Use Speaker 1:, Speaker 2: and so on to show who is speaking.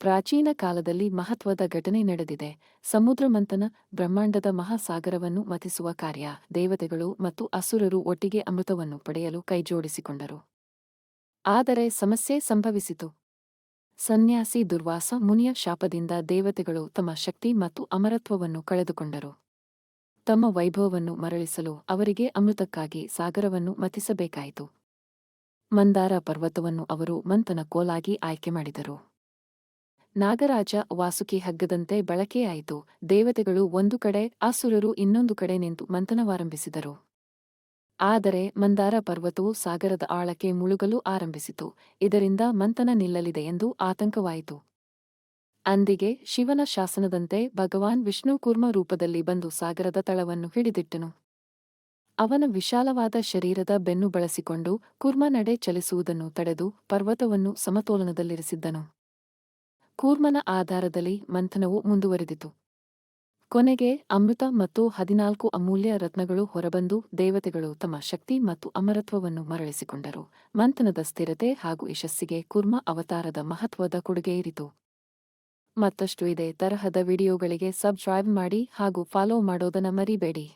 Speaker 1: ಪ್ರಾಚೀನ ಕಾಲದಲ್ಲಿ ಮಹತ್ವದ ಘಟನೆ ನಡೆದಿದೆ. ಸಮುದ್ರ ಮಂಥನ ಬ್ರಹ್ಮಾಂಡದ ಮಹಾಸಾಗರವನ್ನು ಮಥಿಸುವ ಕಾರ್ಯ ದೇವತೆಗಳು ಮತ್ತು ಅಸುರರು ಒಟ್ಟಿಗೆ ಅಮೃತವನ್ನು ಪಡೆಯಲು ಕೈಜೋಡಿಸಿಕೊಂಡರು. ಆದರೆ ಸಮಸ್ಯೆ ಸಂಭವಿಸಿತು. ಸನ್ಯಾಸಿ ದುರ್ವಾಸ ಮುನಿಯ ಶಾಪದಿಂದ ದೇವತೆಗಳು ತಮ್ಮ ಶಕ್ತಿ ಮತ್ತು ಅಮರತ್ವವನ್ನು ಕಳೆದುಕೊಂಡರು. ತಮ್ಮ ವೈಭವವನ್ನು ಮರಳಿಸಲು ಅವರಿಗೆ ಅಮೃತಕ್ಕಾಗಿ ಸಾಗರವನ್ನು ಮಥಿಸಬೇಕಾಯಿತು. ಮಂದಾರ ಪರ್ವತವನ್ನು ಅವರು ಮಂಥನ ಕೋಲಾಗಿ ಆಯ್ಕೆ ಮಾಡಿದರು. ನಾಗರಾಜ ವಾಸುಕಿ ಹಗ್ಗದಂತೆ ಬಳಕೆಯಾಯಿತು. ದೇವತೆಗಳು ಒಂದು ಕಡೆ ಆಸುರರು ಇನ್ನೊಂದು ಕಡೆ ನಿಂತು ಮಂಥನವಾರಂಭಿಸಿದರು. ಆದರೆ ಮಂದಾರ ಪರ್ವತವು ಸಾಗರದ ಆಳಕ್ಕೆ ಮುಳುಗಲು ಆರಂಭಿಸಿತು. ಇದರಿಂದ ಮಂಥನ ನಿಲ್ಲಲಿದೆ ಎಂದು ಆತಂಕವಾಯಿತು. ಅಂದಿಗೆ ಶಿವನ ಶಾಸನದಂತೆ ಭಗವಾನ್ ವಿಷ್ಣು ಕುರ್ಮ ರೂಪದಲ್ಲಿ ಬಂದು ಸಾಗರದ ತಳವನ್ನು ಹಿಡಿದಿಟ್ಟನು. ಅವನ ವಿಶಾಲವಾದ ಶರೀರದ ಬೆನ್ನು ಬಳಸಿಕೊಂಡು ಕುರ್ಮ ನಡೆ ಚಲಿಸುವುದನ್ನು ತಡೆದು ಪರ್ವತವನ್ನು ಸಮತೋಲನದಲ್ಲಿರಿಸಿದ್ದನು. ಕೂರ್ಮನ ಆಧಾರದಲ್ಲಿ ಮಂಥನವು ಮುಂದುವರೆದಿತು. ಕೊನೆಗೆ ಅಮೃತ ಮತ್ತು ಹದಿನಾಲ್ಕು ಅಮೂಲ್ಯ ರತ್ನಗಳು ಹೊರಬಂದು ದೇವತೆಗಳು ತಮ್ಮ ಶಕ್ತಿ ಮತ್ತು ಅಮರತ್ವವನ್ನು ಮರಳಿಸಿಕೊಂಡರು. ಮಂಥನದ ಸ್ಥಿರತೆ ಹಾಗೂ ಯಶಸ್ಸಿಗೆ ಕುರ್ಮ ಅವತಾರದ ಮಹತ್ವದ ಕೊಡುಗೆಯಿರಿತು ಮತ್ತಷ್ಟು ಇದೇ ತರಹದ ವಿಡಿಯೋಗಳಿಗೆ ಸಬ್ಸ್ಕ್ರೈಬ್ ಮಾಡಿ ಹಾಗೂ ಫಾಲೋ ಮಾಡೋದನ್ನ ಮರಿಬೇಡಿ.